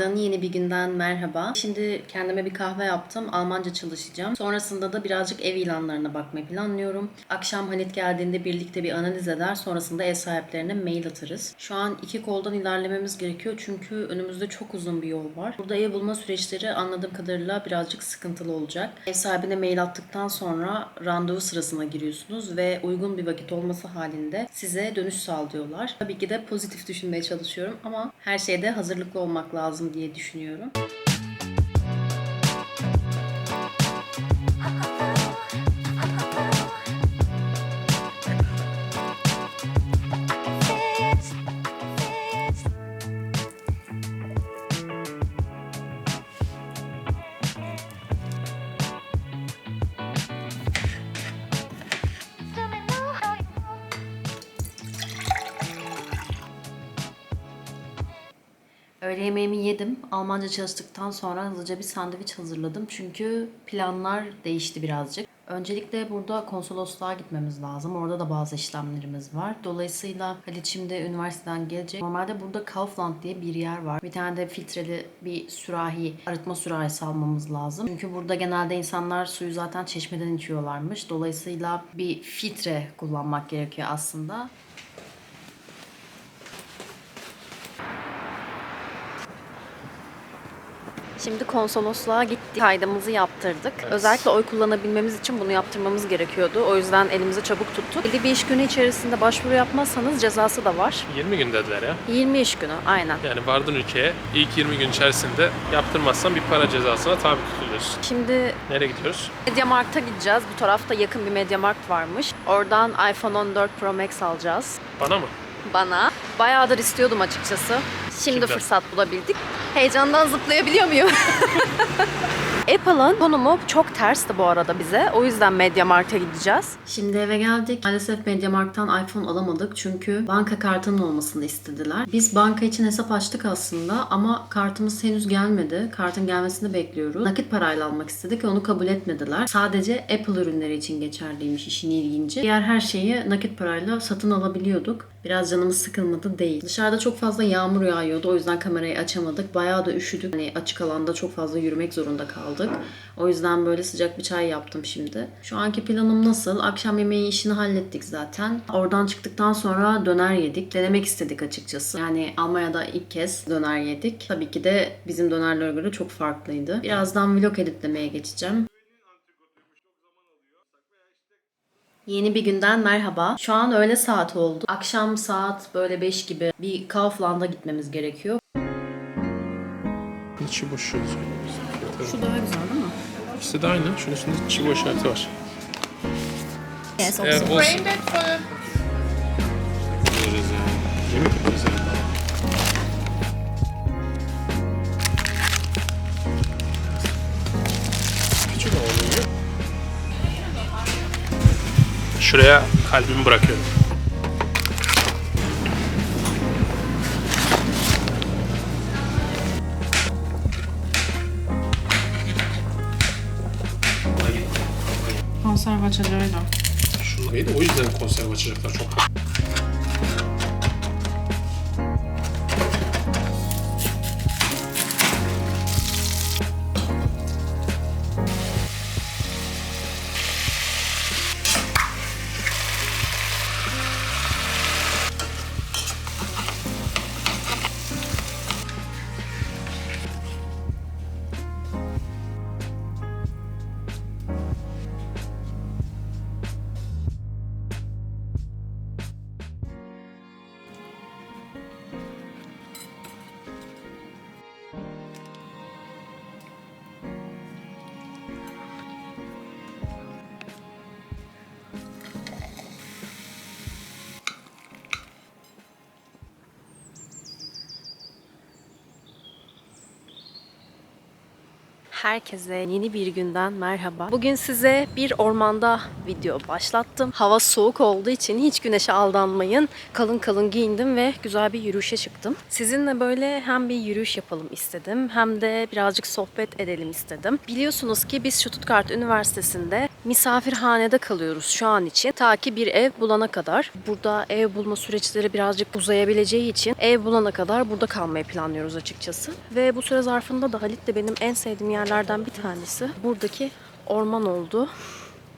Günaydın, yeni bir günden merhaba. Şimdi kendime bir kahve yaptım, Almanca çalışacağım. Sonrasında da birazcık ev ilanlarına bakmayı planlıyorum. Akşam Halit geldiğinde birlikte bir analiz eder, sonrasında ev sahiplerine mail atarız. Şu an iki koldan ilerlememiz gerekiyor çünkü önümüzde çok uzun bir yol var. Burada ev bulma süreçleri anladığım kadarıyla birazcık sıkıntılı olacak. Ev sahibine mail attıktan sonra randevu sırasına giriyorsunuz ve uygun bir vakit olması halinde size dönüş sağlıyorlar. Tabii ki de pozitif düşünmeye çalışıyorum ama her şeyde hazırlıklı olmak lazım diye düşünüyorum. Öğle yemeğimi yedim. Almanca çalıştıktan sonra hızlıca bir sandviç hazırladım. Çünkü planlar değişti birazcık. Öncelikle burada konsolosluğa gitmemiz lazım. Orada da bazı işlemlerimiz var. Dolayısıyla Halit şimdi üniversiteden gelecek. Normalde burada Kaufland diye bir yer var. Bir tane de filtreli bir sürahi, arıtma sürahisi almamız lazım. Çünkü burada genelde insanlar suyu zaten çeşmeden içiyorlarmış. Dolayısıyla bir filtre kullanmak gerekiyor aslında. Şimdi konsolosluğa gittik. Kaydımızı yaptırdık. Özellikle oy kullanabilmemiz için bunu yaptırmamız gerekiyordu. O yüzden elimizi çabuk tuttuk. Belli bir iş günü içerisinde başvuru yapmazsanız cezası da var. 20 gün dediler ya. 20 iş günü aynen. Yani vardın ülkeye ilk 20 gün içerisinde yaptırmazsan bir para cezasına tabi tutuluyorsun. Şimdi Nereye gidiyoruz? Mediamarkt'a gideceğiz. Bu tarafta yakın bir Mediamarkt varmış. Oradan iPhone 14 Pro Max alacağız. Bana mı? Bana. Bayağıdır istiyordum açıkçası. Şimdi Şimdi. fırsat bulabildik. Heyecandan zıplayabiliyor muyum? Apple'ın konumu çok tersti bu arada bize. O yüzden Mediamarkt'a gideceğiz. Şimdi eve geldik. Maalesef Mediamarkt'tan iPhone alamadık. Çünkü banka kartının olmasını istediler. Biz banka için hesap açtık aslında ama kartımız henüz gelmedi. Kartın gelmesini bekliyoruz. Nakit parayla almak istedik onu kabul etmediler. Sadece Apple ürünleri için geçerliymiş işin ilginci. Diğer her şeyi nakit parayla satın alabiliyorduk. Biraz canımız sıkılmadı değil. Dışarıda çok fazla yağmur yağıyordu. O yüzden kamerayı açamadık. Bayağı da üşüdük. Hani açık alanda çok fazla yürümek zorunda kaldık. O yüzden böyle sıcak bir çay yaptım şimdi. Şu anki planım nasıl? Akşam yemeği işini hallettik zaten. Oradan çıktıktan sonra döner yedik. Denemek istedik açıkçası. Yani Almanya'da ilk kez döner yedik. Tabii ki de bizim dönerlere göre çok farklıydı. Birazdan vlog editlemeye geçeceğim. Yeni bir günden merhaba. Şu an öğle saat oldu. Akşam saat böyle 5 gibi bir Kaufland'a gitmemiz gerekiyor. İçi boş yazıyor. Şu daha güzel değil mi? İkisi de aynı. Şunun üstünde çiğ boş işareti var. Yes, Eğer olsun. Yemek yaparız yani. Şuraya kalbimi bırakıyorum. Konserve açacağıydı. Şu neydi? O yüzden konserve açacaklar çok. Herkese yeni bir günden merhaba. Bugün size bir ormanda video başlattım. Hava soğuk olduğu için hiç güneşe aldanmayın. Kalın kalın giyindim ve güzel bir yürüyüşe çıktım. Sizinle böyle hem bir yürüyüş yapalım istedim hem de birazcık sohbet edelim istedim. Biliyorsunuz ki biz Stuttgart Üniversitesi'nde misafirhanede kalıyoruz şu an için. Ta ki bir ev bulana kadar. Burada ev bulma süreçleri birazcık uzayabileceği için ev bulana kadar burada kalmayı planlıyoruz açıkçası. Ve bu süre zarfında da Halit de benim en sevdiğim yerlerden bir tanesi. Buradaki orman oldu.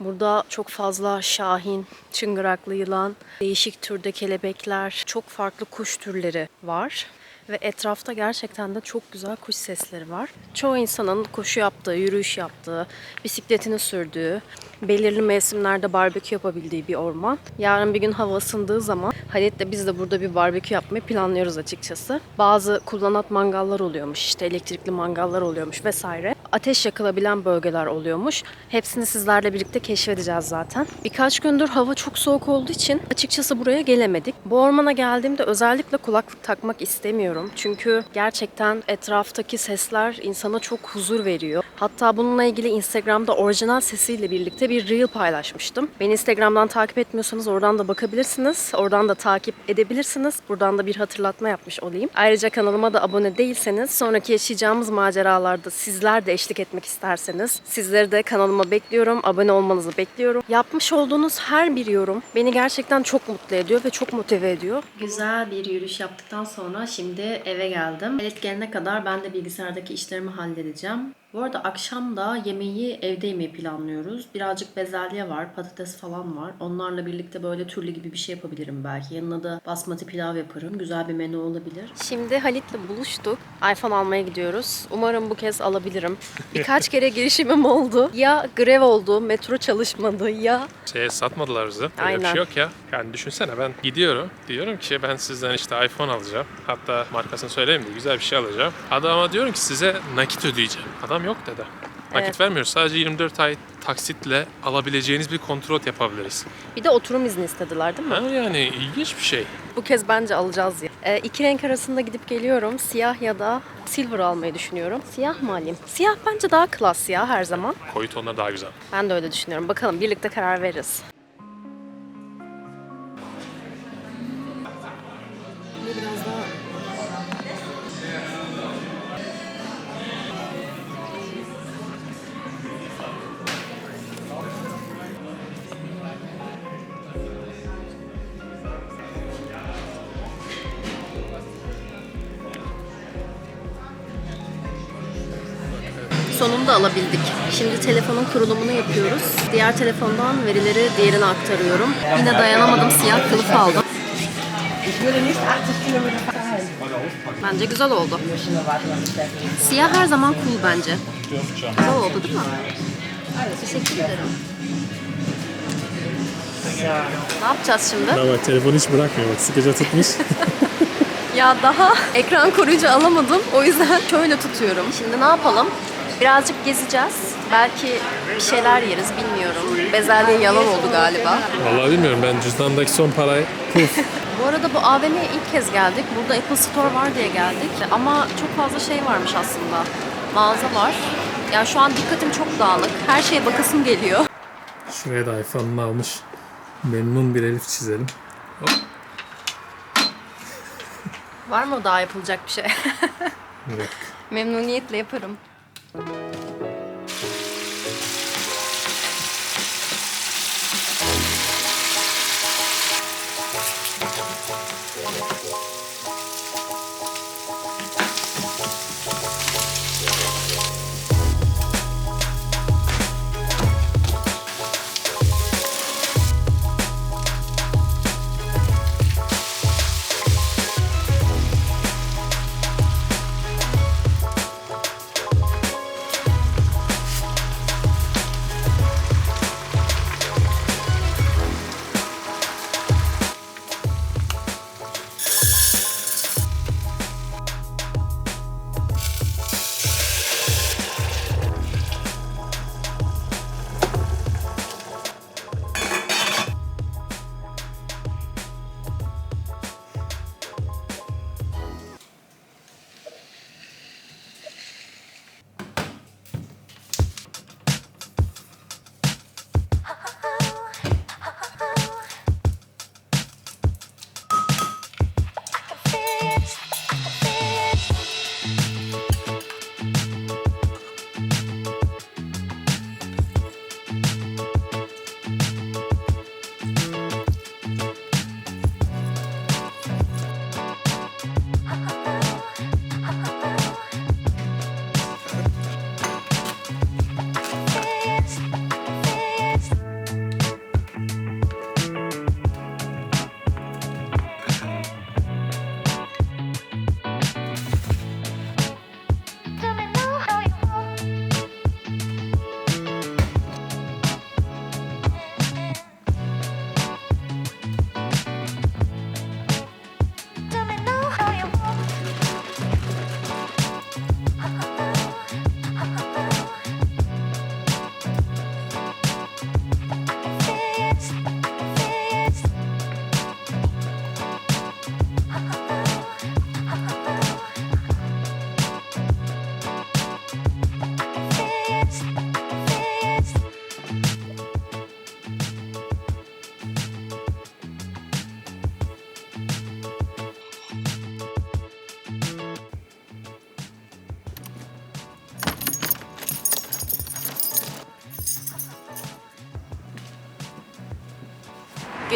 Burada çok fazla şahin, çıngıraklı yılan, değişik türde kelebekler, çok farklı kuş türleri var. Ve etrafta gerçekten de çok güzel kuş sesleri var. Çoğu insanın koşu yaptığı, yürüyüş yaptığı, bisikletini sürdüğü, belirli mevsimlerde barbekü yapabildiği bir orman. Yarın bir gün hava ısındığı zaman Halit de biz de burada bir barbekü yapmayı planlıyoruz açıkçası. Bazı kullanat mangallar oluyormuş, işte elektrikli mangallar oluyormuş vesaire. Ateş yakılabilen bölgeler oluyormuş. Hepsini sizlerle birlikte keşfedeceğiz zaten. Birkaç gündür hava çok soğuk olduğu için açıkçası buraya gelemedik. Bu ormana geldiğimde özellikle kulaklık takmak istemiyorum. Çünkü gerçekten etraftaki sesler insana çok huzur veriyor. Hatta bununla ilgili Instagram'da orijinal sesiyle birlikte bir reel paylaşmıştım. Beni Instagram'dan takip etmiyorsanız oradan da bakabilirsiniz. Oradan da takip edebilirsiniz. Buradan da bir hatırlatma yapmış olayım. Ayrıca kanalıma da abone değilseniz sonraki yaşayacağımız maceralarda sizler de eşlik etmek isterseniz sizleri de kanalıma bekliyorum. Abone olmanızı bekliyorum. Yapmış olduğunuz her bir yorum beni gerçekten çok mutlu ediyor ve çok motive ediyor. Güzel bir yürüyüş yaptıktan sonra şimdi eve geldim. Halit gelene kadar ben de bilgisayardaki işlerimi halledeceğim. Bu arada akşam da yemeği evde yemeyi planlıyoruz. Birazcık bezelye var, patates falan var. Onlarla birlikte böyle türlü gibi bir şey yapabilirim belki. Yanına da basmati pilav yaparım. Güzel bir menü olabilir. Şimdi Halit'le buluştuk. iPhone almaya gidiyoruz. Umarım bu kez alabilirim. Birkaç kere girişimim oldu. Ya grev oldu, metro çalışmadı ya Şeye satmadılar bize. Öyle bir Aynen. şey yok ya. Yani düşünsene ben gidiyorum. Diyorum ki ben sizden işte iPhone alacağım. Hatta markasını söyleyeyim de güzel bir şey alacağım. Adama diyorum ki size nakit ödeyeceğim. Adam yok dedi. Nakit Evet. vermiyoruz. Sadece 24 ay taksitle alabileceğiniz bir kontrol yapabiliriz. Bir de oturum izni istediler değil mi? Ha yani ilginç bir şey. Bu kez bence alacağız ya. Ee, iki renk arasında gidip geliyorum. Siyah ya da silver almayı düşünüyorum. Siyah mı alayım? Siyah bence daha klas ya her zaman. Koyu tonlar daha güzel. Ben de öyle düşünüyorum. Bakalım birlikte karar veririz. Telefonun kurulumunu yapıyoruz. Diğer telefondan verileri diğerine aktarıyorum. Yine dayanamadım siyah kılıf aldım. Ich würde nicht 80 Kilometer fahren. Bence güzel oldu. Siyah her zaman cool bence. Güzel oldu değil mi? Teşekkür ederim. Ne yapacağız şimdi? Ya bak telefonu hiç bırakmıyor bak sıkıca tutmuş. Ya daha ekran koruyucu alamadım. O yüzden şöyle tutuyorum. Şimdi ne yapalım? Birazcık gezeceğiz. Belki bir şeyler yeriz bilmiyorum. Bezelye yalan oldu galiba. Vallahi bilmiyorum ben cüzdandaki son parayı puf Bu arada bu AVM'ye ilk kez geldik. Burada Apple Store var diye geldik. Ama çok fazla şey varmış aslında. Mağaza var. Ya şu an dikkatim çok dağınık. Her şeye bakasım geliyor. Şuraya da iPhone'unu almış. Memnun bir Elif çizelim. Hop. Var mı daha yapılacak bir şey? Yok. Memnuniyetle yaparım.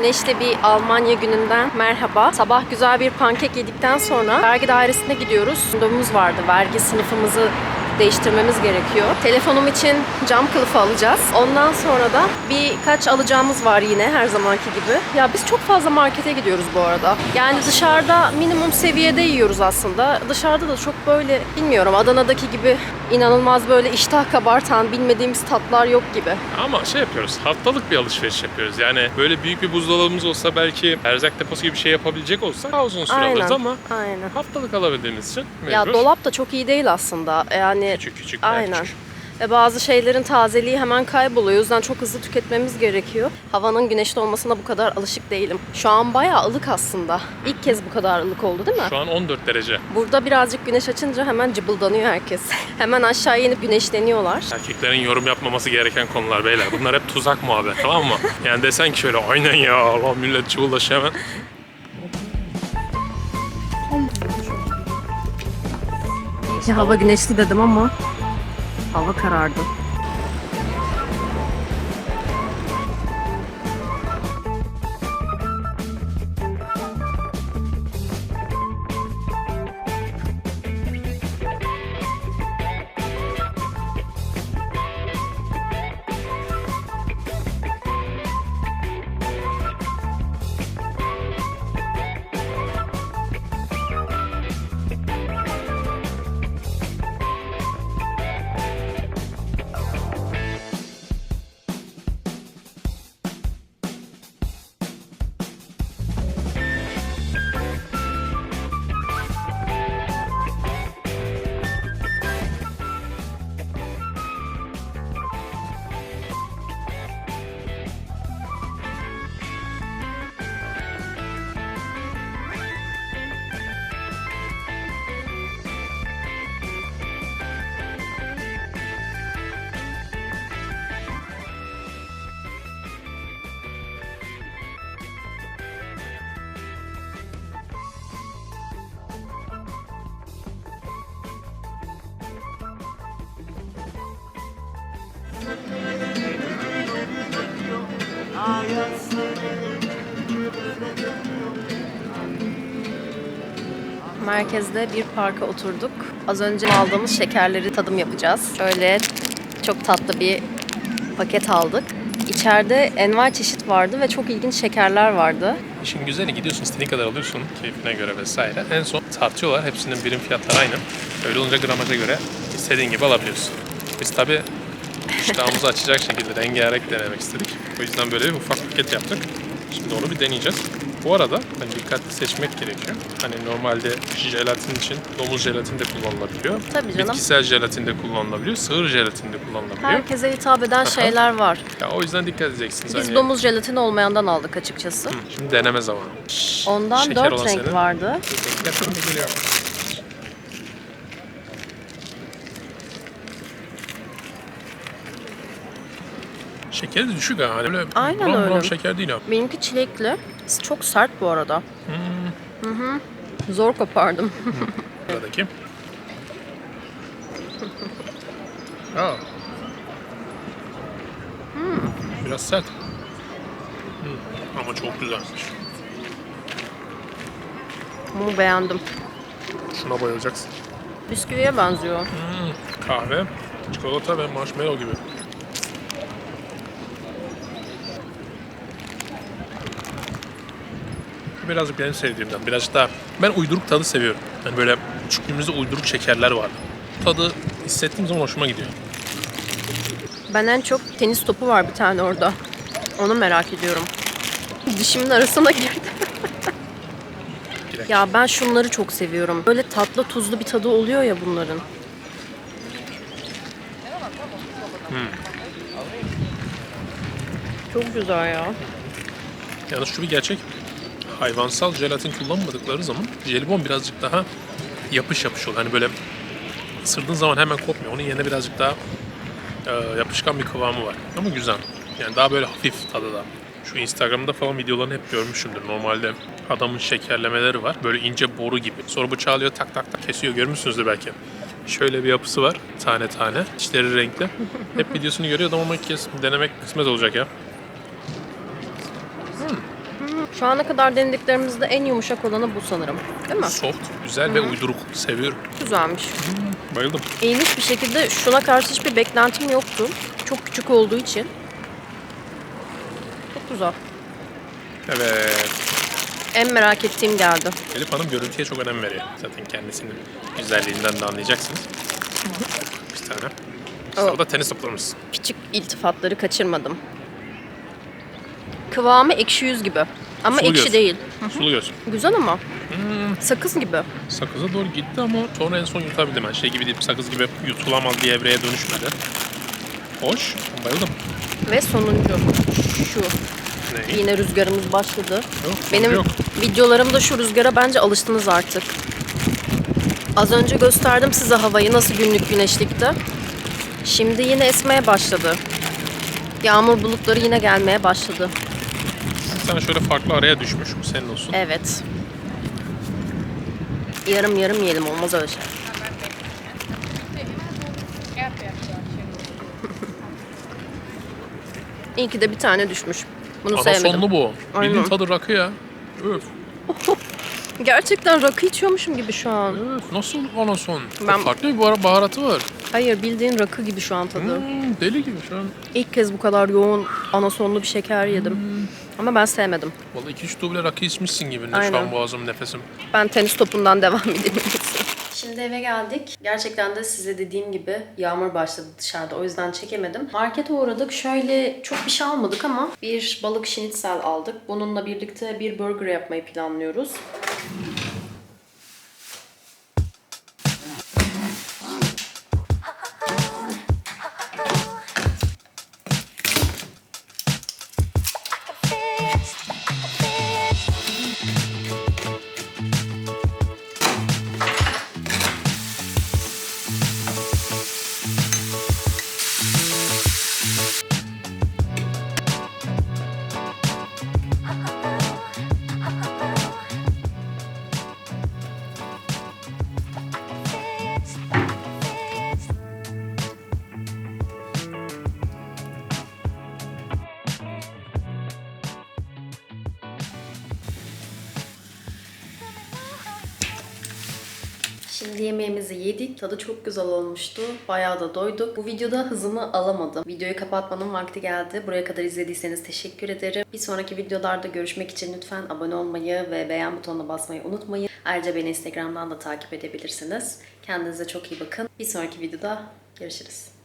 Güneşli bir Almanya gününden merhaba. Sabah güzel bir pankek yedikten sonra vergi dairesine gidiyoruz. Randevumuz vardı. Vergi sınıfımızı değiştirmemiz gerekiyor. Telefonum için cam kılıfı alacağız. Ondan sonra da birkaç alacağımız var yine her zamanki gibi. Ya biz çok fazla markete gidiyoruz bu arada. Yani dışarıda minimum seviyede yiyoruz aslında. Dışarıda da çok böyle bilmiyorum Adana'daki gibi inanılmaz böyle iştah kabartan bilmediğimiz tatlar yok gibi. Ama şey yapıyoruz, haftalık bir alışveriş yapıyoruz. Yani böyle büyük bir buzdolabımız olsa belki erzak deposu gibi bir şey yapabilecek olsa daha uzun süre alırız ama Aynen. haftalık alabildiğimiz için mecbur. Ya dolap da çok iyi değil aslında. Yani Küçük küçük. bayağı Aynen. küçük. Ve bazı şeylerin tazeliği hemen kayboluyor. O yüzden çok hızlı tüketmemiz gerekiyor. Havanın güneşli olmasına bu kadar alışık değilim. Şu an bayağı ılık aslında. İlk kez bu kadar ılık oldu değil mi? Şu an 14 derece. Burada birazcık güneş açınca hemen cıbıldanıyor herkes. hemen aşağı inip güneşleniyorlar. Erkeklerin yorum yapmaması gereken konular beyler. Bunlar hep tuzak muhabbet tamam mı? Yani desen ki şöyle aynen ya Allah millet çuğulaşıyor hemen. Ya hava güneşli dedim ama hava karardı. Merkezde bir parka oturduk. Az önce aldığımız şekerleri tadım yapacağız. Şöyle çok tatlı bir paket aldık. İçeride envai çeşit vardı ve çok ilginç şekerler vardı. İşin güzeli gidiyorsun istediğin kadar alıyorsun keyfine göre vesaire. En son tartıyorlar. Hepsinin birim fiyatları aynı. Öyle olunca gramaja göre istediğin gibi alabiliyorsun. Biz tabi iştahımızı açacak şekilde rengarenk denemek istedik. O yüzden böyle bir ufak paket yaptık. Şimdi onu bir deneyeceğiz. Bu arada hani dikkatli seçmek gerekiyor. Hani normalde jelatin için domuz jelatin de kullanılabiliyor. Tabii canım. Bitkisel jelatin de kullanılabiliyor. Sığır jelatin de kullanılabiliyor. Herkese hitap eden şeyler var. Ya o yüzden dikkat edeceksiniz. Biz hani- domuz jelatini olmayandan aldık açıkçası. Hı, Şimdi deneme zamanı. Ondan Şeker dört renk senin. vardı. Yakında geliyor. Şekeri de düşük ha. Hani böyle Aynen buram buram öyle. şeker değil ha. Benimki çilekli. Çok sert bu arada. Hı hı. Zor kopardım. Buradaki. Aa. Biraz sert. Hmm, Ama çok güzelmiş. Bunu beğendim. Şuna bayılacaksın. Bisküviye benziyor. Kahve, çikolata ve marshmallow gibi. Birazcık benim sevdiğimden. Birazcık daha... Ben uyduruk tadı seviyorum. Yani böyle küçüklüğümüzde uyduruk şekerler vardı. Tadı hissettiğim zaman hoşuma gidiyor. Ben en çok tenis topu var bir tane orada. Onu merak ediyorum. Dişimin arasına girdi. Ya ben şunları çok seviyorum. Böyle tatlı tuzlu bir tadı oluyor ya bunların. Çok güzel ya. Yalnız şu bir gerçek. Hayvansal jelatin kullanmadıkları zaman jelibon birazcık daha yapış yapış oluyor. Hani böyle ısırdığın zaman hemen kopmuyor. Onun yerine birazcık daha e, yapışkan bir kıvamı var. Ama güzel. Yani daha böyle hafif tadı da. Şu Instagram'da falan videolarını hep görmüşümdür. Normalde adamın şekerlemeleri var. Böyle ince boru gibi. Sonra bıçağı alıyor tak tak tak kesiyor. Görmüşsünüzdür belki. Şöyle bir yapısı var. Tane tane. İçleri renkli. Hep videosunu görüyordum ama ilk kez denemek kısmet olacak ya. Şu ana kadar denediklerimizde en yumuşak olanı bu sanırım. Değil mi? Soft, güzel ve uyduruk. Seviyorum. Güzelmiş. Bayıldım. İlginç bir şekilde şuna karşı hiçbir beklentim yoktu. Çok küçük olduğu için. Çok güzel. Evet. En merak ettiğim geldi. Elif Hanım görüntüye çok önem veriyor. Zaten kendisinin güzelliğinden de anlayacaksınız. Bir tane. İşte o da tenis toplarımız. Küçük iltifatları kaçırmadım. Kıvamı ekşi yüz gibi. Ama Sulu ekşi göz. değil. Sulu göz. Güzel ama. Sakız gibi. Sakıza doğru gitti ama sonra en son yutabildim. Ben şey gibi değil, sakız gibi yutulamaz bir evreye dönüşmedi. Hoş. Bayıldım. Ve sonuncu şu. Ne? Yine rüzgarımız başladı. Yok, Benim yok. videolarımda şu rüzgara bence alıştınız artık. Az önce gösterdim size havayı nasıl günlük güneşlikti. Şimdi yine esmeye başladı. Yağmur bulutları yine gelmeye başladı. Bir tane şöyle farklı araya düşmüş. Bu senin olsun. Evet. Yarım yarım yiyelim olmaz öyle şey. İyi ki de bir tane düşmüş. Bunu sevmedim. Anasonlu bu. Bildiğin tadı rakı ya. Öf. Gerçekten rakı içiyormuşum gibi şu an. Öf. Nasıl anason? Ben- Farklı bir bahar- baharatı var. Hayır bildiğin rakı gibi şu an tadı. Hmm, deli gibi şu an. İlk kez bu kadar yoğun anasonlu bir şeker yedim. Ama ben sevmedim. Vallahi 2-3 duble rakı içmişsin gibi. Ne şu Aynen. an boğazım nefesim. Ben tenis topundan devam edeyim. Şimdi eve geldik. Gerçekten de size dediğim gibi yağmur başladı dışarıda. O yüzden çekemedim. Markete uğradık. Şöyle çok bir şey almadık ama bir balık şinitsel aldık. Bununla birlikte bir burger yapmayı planlıyoruz. Şimdi yemeğimizi yedik. Tadı çok güzel olmuştu. Bayağı da doyduk. Bu videoda hızımı alamadım. Videoyu kapatmanın vakti geldi. Buraya kadar izlediyseniz teşekkür ederim. Bir sonraki videolarda görüşmek için lütfen abone olmayı ve beğen butonuna basmayı unutmayın. Ayrıca beni Instagram'dan da takip edebilirsiniz. Kendinize çok iyi bakın. Bir sonraki videoda görüşürüz.